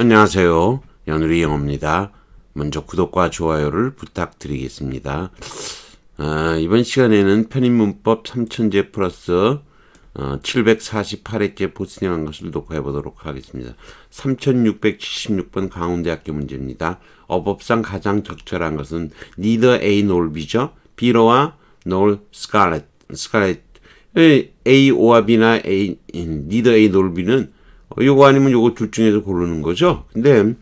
안녕하세요. 연우리 영어입니다. 먼저 구독과 좋아요를 부탁드리겠습니다. 아, 이번 시간에는 편입문법 3000제 플러스 어, 748회째 보스닝한 것을 녹화해 보도록 하겠습니다. 3676번 강원대학교 문제입니다. 어법상 가장 적절한 것은 neither A nor B죠. B로와 nor Scarlet. Scarlet. A, O와 B나 A, neither A nor B는 어, 요거 아니면 요거 둘 중에서 고르는 거죠. 근데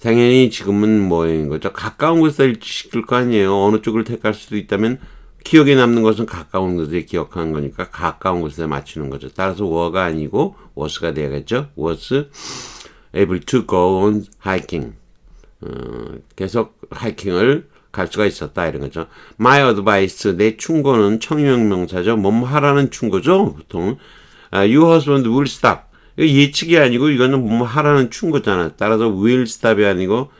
당연히 지금은 뭐인 거죠? 가까운 곳에서 시킬 거 아니에요. 어느 쪽을 택할 수도 있다면 기억에 남는 것은 가까운 곳에 기억하는 거니까 가까운 곳에 맞추는 거죠. 따라서 워가 아니고 was가 돼야겠죠. was able to go on hiking. 어, 계속 하이킹을 갈 수가 있었다 이런 거죠. My advice 내 충고는 청유형 명사죠. 뭐뭐 하라는 충고죠. 보통 아, your husband will stop. 예측이 아니고 이거는 뭐 하라는 충고잖아. 따라서 will stop이 아니고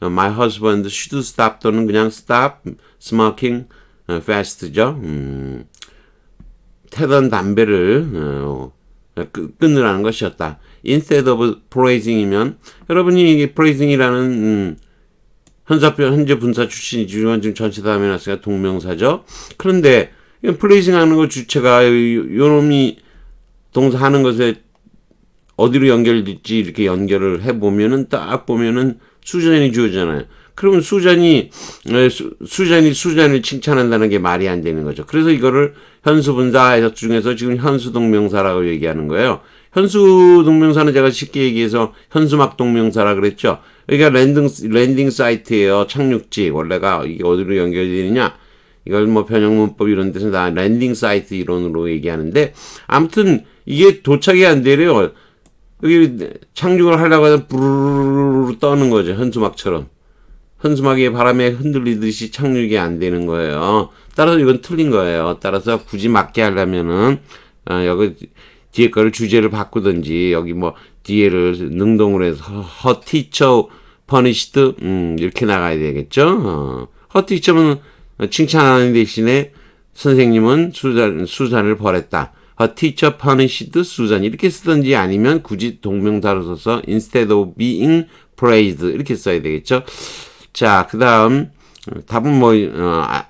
어, my husband should stop 또는 그냥 stop smoking 어, fast죠. 음, 태던 담배를 어, 끄, 끊으라는 것이었다. instead of praising이면 여러분이 이게 praising이라는 음, 현사표 현재 분사 출신이지만 지금 전치사함에 놨으니까 동명사죠. 그런데 플레이싱 하는 거 주체가 요, 요 놈이 동사 하는 것에 어디로 연결될지 이렇게 연결을 해 보면은 딱 보면은 수잔이 주어잖아요. 그러면 수잔이 수, 수잔이 수잔을 칭찬한다는 게 말이 안 되는 거죠. 그래서 이거를 현수분사 중에서 지금 현수동명사라고 얘기하는 거예요. 현수동명사는 제가 쉽게 얘기해서 현수막 동명사라 그랬죠. 여기가 랜딩 랜딩 사이트예요. 착륙지 원래가 이게 어디로 연결되느냐? 이걸 뭐 변형문법 이런 데서 다 랜딩 사이트 이론으로 얘기하는데 아무튼 이게 도착이 안 되래요. 여기 착륙을 하려고 하면 부르르르 떠는 거죠. 현수막처럼. 현수막이 바람에 흔들리듯이 착륙이 안 되는 거예요. 따라서 이건 틀린 거예요. 따라서 굳이 맞게 하려면은 어, 여기 뒤에 거를 주제를 바꾸든지 여기 뭐 뒤에를 능동으로 해서 허 티처 퍼니시드 음, 이렇게 나가야 되겠죠. 어. 허 티처는 칭찬하는 대신에 선생님은 수잔, 수잔을 벌했다. A teacher punished Susan 이렇게 쓰든지 아니면 굳이 동명사로 써서 instead of being praised 이렇게 써야 되겠죠. 자, 그 다음 답은 뭐 어, 아,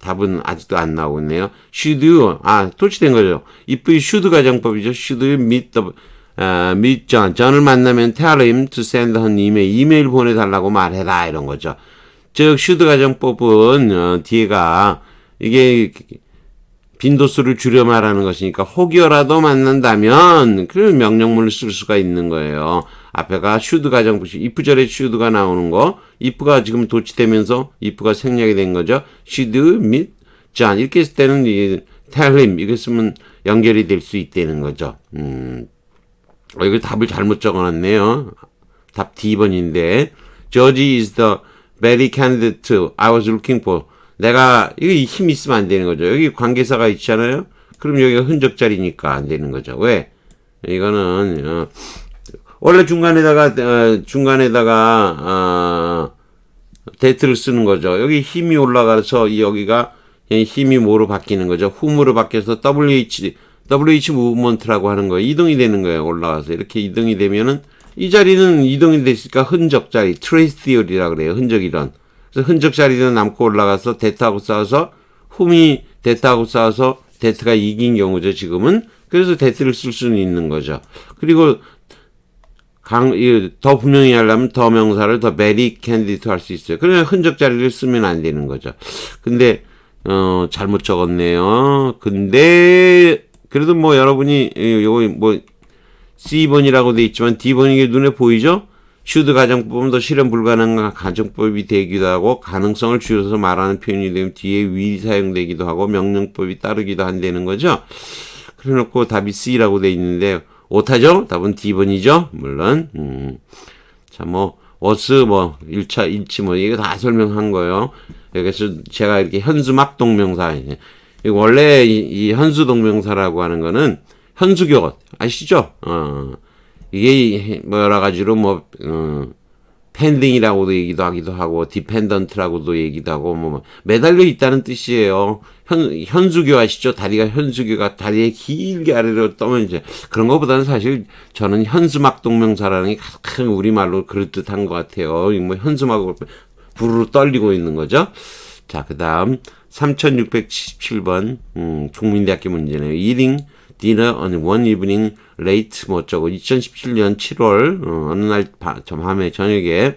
답은 아직도 안 나오고 있네요. should you 아 토치된 거죠. if you should 가정법이죠. should you meet the 어, meet John John을 만나면 tell him to send an email 이메일 보내달라고 말해라 이런 거죠. 즉 should 가정법은 어, 뒤에가 이게 빈도수를 줄여 말하는 것이니까 혹여라도 만난다면 그 명령문을 쓸 수가 있는 거예요. 앞에가 should 가정 부시 if절에 should가 나오는 거 if가 지금 도치되면서 if가 생략이 된 거죠. meet John 이렇게 했을 때는 이 tell 이거 쓰면 연결이 될 수 있다는 거죠. 음. 어, 이거 답을 잘못 적어놨네요. 답 D번인데 George is the very candidate I was looking for. 내가 이거 힘 있으면 안 되는 거죠. 여기 관계사가 있잖아요. 그럼 여기가 흔적 자리니까 안 되는 거죠. 왜? 이거는 어, 원래 중간에다가 어, 중간에다가 어, 데이트를 쓰는 거죠. 여기 힘이 올라가서 여기가 힘이 뭐로 바뀌는 거죠? 훔으로 바뀌어서 WH WH 무브먼트라고 하는 거예요. 이동이 되는 거예요. 올라가서 이렇게 이동이 되면은 이 자리는 이동이 됐으니까 흔적 자리, 트레이스 티어리라 그래요. 흔적 이론. 그래서 흔적 자리는 남고 올라가서 데트하고 싸워서 훔이 데트하고 싸워서 데트가 이긴 경우죠. 지금은 그래서 데트를 쓸 수는 있는 거죠. 그리고 강, 더 분명히 하려면 더 명사를 더 메리 캔디트 할 수 있어요. 그러면 흔적 자리를 쓰면 안 되는 거죠. 근데, 어, 잘못 적었네요. 근데, 그래도 뭐 여러분이, 요거 뭐, C번이라고 돼 있지만 D번이 게 눈에 보이죠? 슈드 가정법은 더 실현 불가능한 가정법이 되기도 하고 가능성을 줄여서 말하는 표현이 되면 뒤에 위 사용되기도 하고 명령법이 따르기도 한다는 거죠. 그래 놓고 답이 C라고 돼 있는데 오타죠? 답은 D번이죠? 물론 음. 자, 뭐 워스 뭐 1차 1치 뭐 이거 다 설명한 거예요. 그래서 제가 이렇게 현수막 동명사 원래 이, 이 현수 동명사라고 하는 거는 현수교 아시죠? 어. 이게 뭐 여러 가지로 뭐 어, 펜딩이라고도 얘기도 하기도 하고 디펜던트라고도 얘기도 하고 뭐 매달려 있다는 뜻이에요. 현, 현수교 아시죠? 다리가 현수교가 다리에 길게 아래로 떠면 이제 그런 것보다는 사실 저는 현수막 동명사라는 게 가장 우리 말로 그럴듯한 것 같아요. 이뭐 현수막으로 부르르 떨리고 있는 거죠. 자, 그 다음 3677번 음, 국민대학교 문제네요. eating dinner on one evening late 뭐 어쩌고 2017년 7월 어, 어느 날 밤, 밤에 저녁에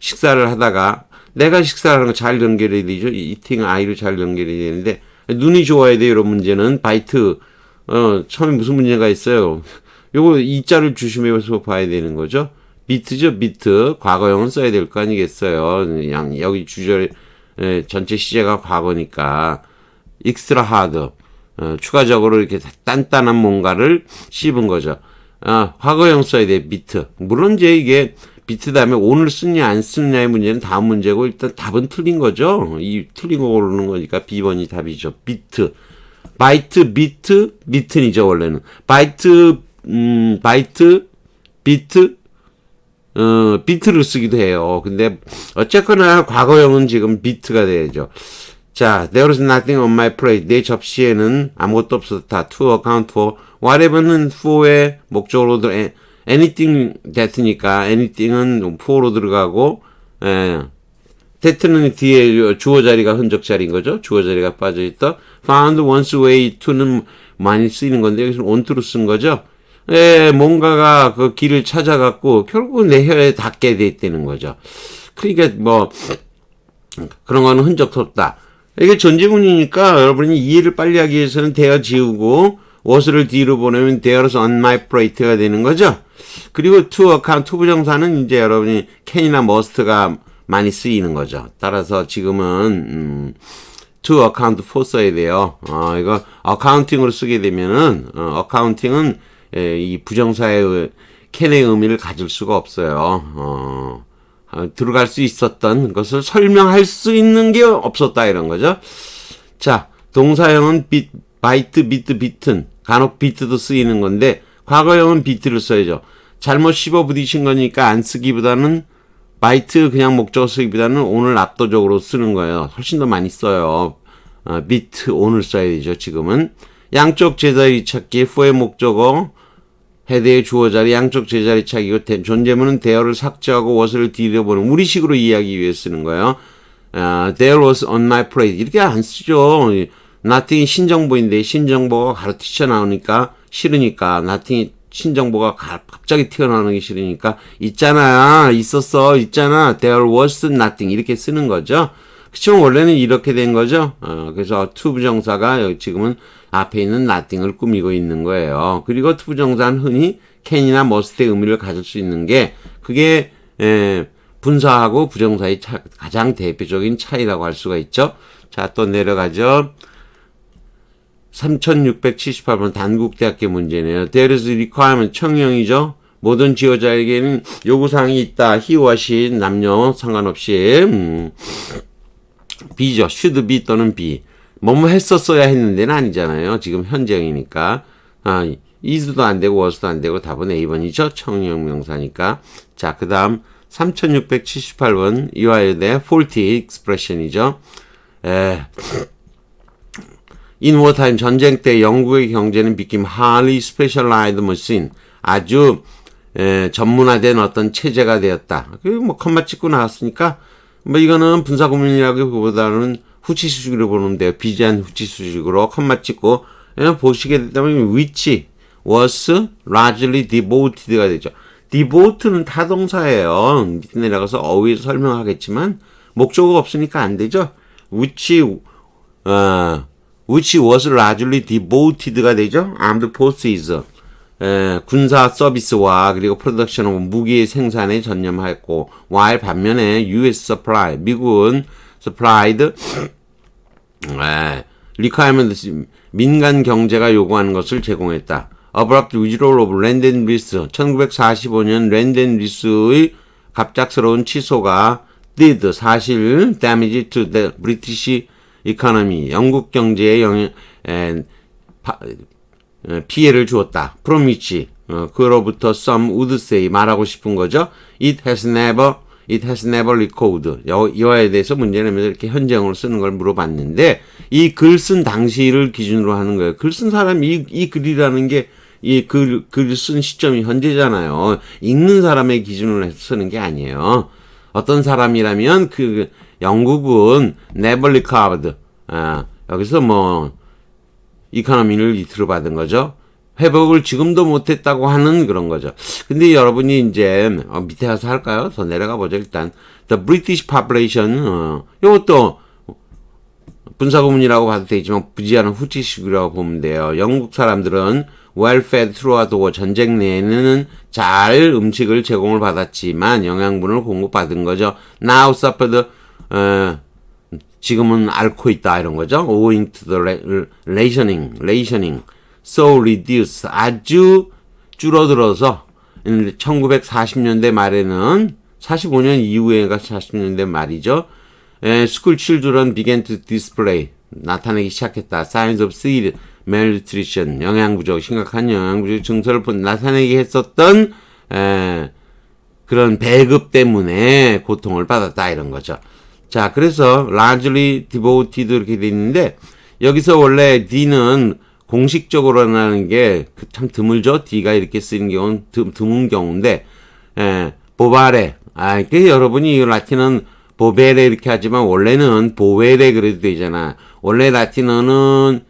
식사를 하다가 내가 식사를 하는 거 잘 연결이 되죠. 이팅 아이로 잘 연결이 되는데 눈이 좋아야 돼요. 이런 문제는 바이트 어 처음에 무슨 문제가 있어요. 요거 이자를 주심해서 봐야 되는 거죠. 비트죠, 비트. 과거형은 써야 될 거 아니겠어요. 양 여기 주절 에, 전체 시제가 과거니까 익스트라 하드 어, 추가적으로 이렇게 단단한 뭔가를 씹은 거죠. 아, 과거형 써야 돼, 비트. 물론 이제 이게 비트 다음에 오늘 쓰냐 안 쓰냐의 문제는 다음 문제고 일단 답은 틀린 거죠. 이 틀린 거 고르는 거니까 B번이 답이죠. 비트. 바이트, 비트, 비튼이죠, 원래는. 바이트, 음, 바이트, 비트, 어, 비트를 쓰기도 해요. 근데 어쨌거나 과거형은 지금 비트가 돼야죠. 자, there was nothing on my plate. 내 접시에는 아무것도 없었다. to account for. whatever는 for의 목적으로 들 anything that니까 anything은 for로 들어가고 예. that는 뒤에 주어 자리가 흔적 자리인 거죠. 주어 자리가 빠져 있다. found one's way to는 많이 쓰이는 건데 여기서 onto로 쓴 거죠. 예, 뭔가가 그 길을 찾아갔고 결국 내 혀에 닿게 돼 있다는 거죠. 그러니까 뭐 그런 거는 흔적 없다. 이게 전제문이니까 여러분이 이해를 빨리 하기 위해서는 대어 지우고 what을 뒤로 보내면 there's on my plate가 되는 거죠. 그리고 to account, to 부정사는 이제 여러분이 can이나 must가 많이 쓰이는 거죠. 따라서 지금은 음, to account for 써야 돼요. 어, 이거 accounting으로 쓰게 되면은 어, accounting은 예, 이 부정사의 can의 의미를 가질 수가 없어요. 어, 어, 들어갈 수 있었던 것을 설명할 수 있는 게 없었다 이런 거죠. 자, 동사형은 비, 바이트, 비트, 비튼 간혹 비트도 쓰이는 건데 과거형은 비트를 써야죠. 잘못 씹어 부딪힌 거니까 안 쓰기보다는 바이트 그냥 목적어 쓰기보다는 오늘 압도적으로 쓰는 거예요. 훨씬 더 많이 써요. 어, 비트 오늘 써야 되죠. 지금은 양쪽 제자리 찾기 for의 목적어 헤드의 주어 자리 양쪽 제자리 차기고 존재문은 대어를 삭제하고 what을 뒤려보는 우리식으로 이해하기 위해 쓰는 거예요. 아, there was on my plate 이렇게 안 쓰죠. nothing 신정보인데 신정보가 가로 튀쳐나오니까 싫으니까 nothing 신정보가 가, 갑자기 튀어나오는 게 싫으니까 있잖아 있었어 있잖아 there was nothing 이렇게 쓰는 거죠. 그렇지만 원래는 이렇게 된 거죠. 어, 그래서 to 부정사가 여기 지금은 앞에 있는 nothing을 꾸미고 있는 거예요. 그리고 to 부정사는 흔히 can이나 must의 의미를 가질 수 있는 게 그게 에, 분사하고 부정사의 차, 가장 대표적인 차이라고 할 수가 있죠. 자, 또 내려가죠. 3678번 단국대학교 문제네요. There is requirement 청령이죠. 모든 지어자에게는 요구사항이 있다. she 남녀 상관없이 음. B죠. should be 또는 be. 뭐뭐 했었어야 했는데는 아니잖아요. 지금 현재형이니까. 아, is도 안 되고 was도 안 되고 답은 A번이죠. 청령 명사니까. 자, 그 다음 3678번 이화여대 faulty expression이죠. 에, in wartime 전쟁 때 영국의 경제는 became highly specialized machine. 아주 에, 전문화된 어떤 체제가 되었다. 그뭐 컴마 찍고 나왔으니까 뭐 이거는 분사 구문이라기보다는 후치 수식으로 보면 돼요. 비지한 후치 수식으로 컴마 찍고 예, 보시게 된다면 which was largely devoted가 되죠. devote는 타동사예요. 밑에 내려가서 어휘에서 설명하겠지만 목적어가 없으니까 안 되죠. which 어, which was largely devoted가 되죠. armed forces 에, 군사 서비스와 그리고 프로덕션 무기 생산에 전념했고 while 반면에 US supply 미국은 supplied 에, requirement 민간 경제가 요구하는 것을 제공했다. abrupt withdrawal of land and lease 1945년 land and lease의 갑작스러운 취소가 did 사실 damage to the British economy 영국 경제에 영향 에, 파, 피해를 주었다. from which 어, 그로부터 some would say 말하고 싶은 거죠. It has never it has never recorded. 여, 이와에 대해서 문제 내면서 이렇게 현재형으로 쓰는 걸 물어봤는데 이 글 쓴 당시를 기준으로 하는 거예요. 글 쓴 사람이 이, 이 글이라는 게 이 글, 글 쓴 시점이 현재잖아요. 읽는 사람의 기준으로 해서 쓰는 게 아니에요. 어떤 사람이라면 그 영국은 never recovered. 아, 여기서 뭐 이카노미를 이틀로 받은 거죠. 회복을 지금도 못했다고 하는 그런 거죠. 근데 여러분이 이제 어, 밑에 가서 할까요? 더 내려가 보죠. 일단 the British population 어, 이것도 분사구문이라고 봐도 되지만 부지하는 후치식이라고 보면 돼요. 영국 사람들은 well fed throughout 전쟁 내에는 잘 음식을 제공을 받았지만 영양분을 공급받은 거죠. now suffered 어, 지금은 앓고 있다 이런 거죠. owing to the rationing, rationing, so reduced 아주 줄어들어서 1940년대 말에는 45년 이후에가 40년대 말이죠. 에, school children began to display 나타내기 시작했다. signs of severe malnutrition 영양 부족 심각한 영양 부족 증서를 본- 나타내기 했었던 에, 그런 배급 때문에 고통을 받았다 이런 거죠. 자, 그래서 largely devoted 이렇게 돼 있는데 여기서 원래 D는 공식적으로 나는 게 참 드물죠. D가 이렇게 쓰이는 경우는 드, 드문 경우인데 예, 보바레. 아, 그 여러분이 이 라틴은 보베레 이렇게 하지만 원래는 보웨레 그래도 되잖아. 원래 라틴어는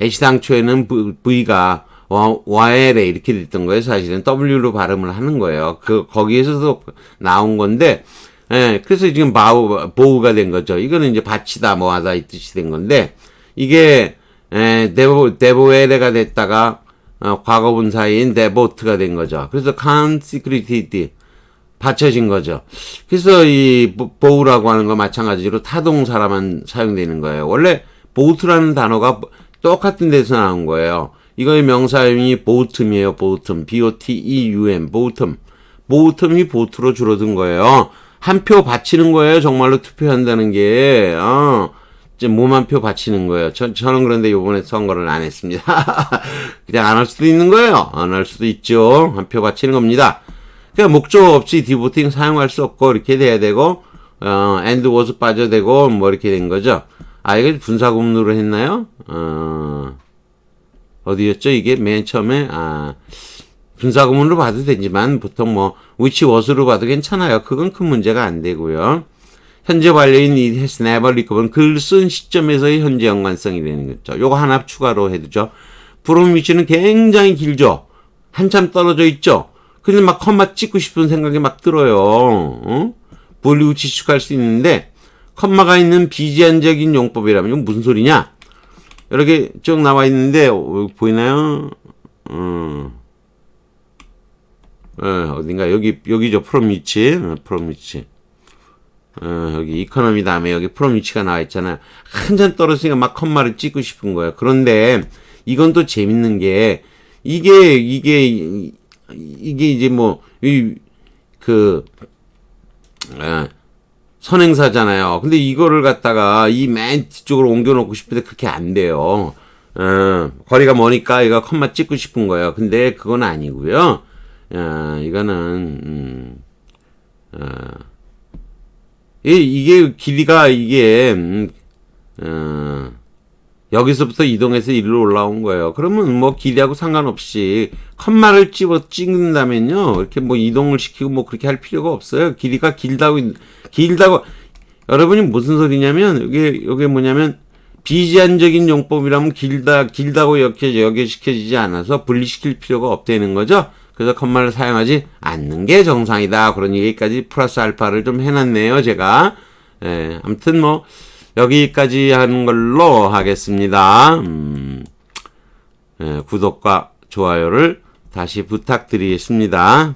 애시당초에는 V- V가 와, 와에레 이렇게 됐던 거예요. 사실은 W로 발음을 하는 거예요. 그 거기에서도 나온 건데, 예, 그래서 지금 바우 보우가 된 거죠. 이거는 이제 바치다 뭐하다 이 뜻이 된 건데 이게 에, 데보 데보에레가 됐다가 어, 과거분사인 데보트가 된 거죠. 그래서 칸시크리티티 받쳐진 거죠. 그래서 이 보- 보우라고 하는 거 마찬가지로 타동사라만 사용되는 거예요. 원래 보트라는 단어가 똑같은 데서 나온 거예요. 이거의 명사형이 보트음이에요. 보트 B-O-T-E-U-M, 보트 보트이 보트로 줄어든 거예요. 한 표 바치는 거예요. 정말로 투표한다는 게, 어, 이제 몸한표 바치는 거예요. 저, 저는 그런데 요번에 선거를 안 했습니다. 그냥 안 할 수도 있는 거예요. 안 할 수도 있죠. 한 표 바치는 겁니다. 그러니까 목적 없이 디보팅 사용할 수 없고 이렇게 돼야 되고 어 and was 빠져되고 뭐 이렇게 된 거죠. 아 이거 분사 구문으로 했나요? 어 어디였죠 이게 맨 처음에 아 분사 구문으로 봐도 되지만 보통 뭐 which was로 봐도 괜찮아요. 그건 큰 문제가 안 되고요. 현재 완료인 it has never recovered 글쓴 시점에서의 현재 연관성이 되는 거죠. 요거 하나 추가로 해두죠. from which는 굉장히 길죠. 한참 떨어져 있죠. 근데 막 컴마 찍고 싶은 생각이 막 들어요. 어? 볼리우 지축할 수 있는데 컴마가 있는 비제한적인 용법이라면 이건 무슨 소리냐? 이렇게 쭉 나와 있는데 어, 보이나요? 어. 어, 어딘가 여기 여기죠 프롬 위치 어, 프롬 위치 어, 여기 이코노미 다음에 여기 프롬 위치가 나와 있잖아요 한참 떨어지니까 막 컴마를 찍고 싶은 거예요 그런데 이건 또 재밌는 게 이게 이게 이- 이게 이제 뭐이그 아, 선행사잖아요. 근데 이거를 갖다가 이 맨 뒤쪽으로 옮겨놓고 싶은데 그렇게 안 돼요. 어, 거리가 머니까 이거 컴마 찍고 싶은 거예요. 근데 그건 아니고요. 어, 이거는 음, 어, 이, 이게 길이가 이게 음, 어, 여기서부터 이동해서 이리로 올라온 거예요. 그러면 뭐 길이하고 상관없이 컴마를 집어 찍는다면요. 이렇게 뭐 이동을 시키고 뭐 그렇게 할 필요가 없어요. 길이가 길다고 길다고 여러분이 무슨 소리냐면 이게 이게 뭐냐면 비제한적인 용법이라면 길다 길다고 여겨 여겨시켜지지 않아서 분리시킬 필요가 없다는 거죠. 그래서 컴마를 사용하지 않는 게 정상이다. 그런 얘기까지 플러스 알파를 좀 해놨네요. 제가 예, 아무튼 뭐 여기까지 하는 걸로 하겠습니다. 음, 예, 구독과 좋아요를 다시 부탁드리겠습니다.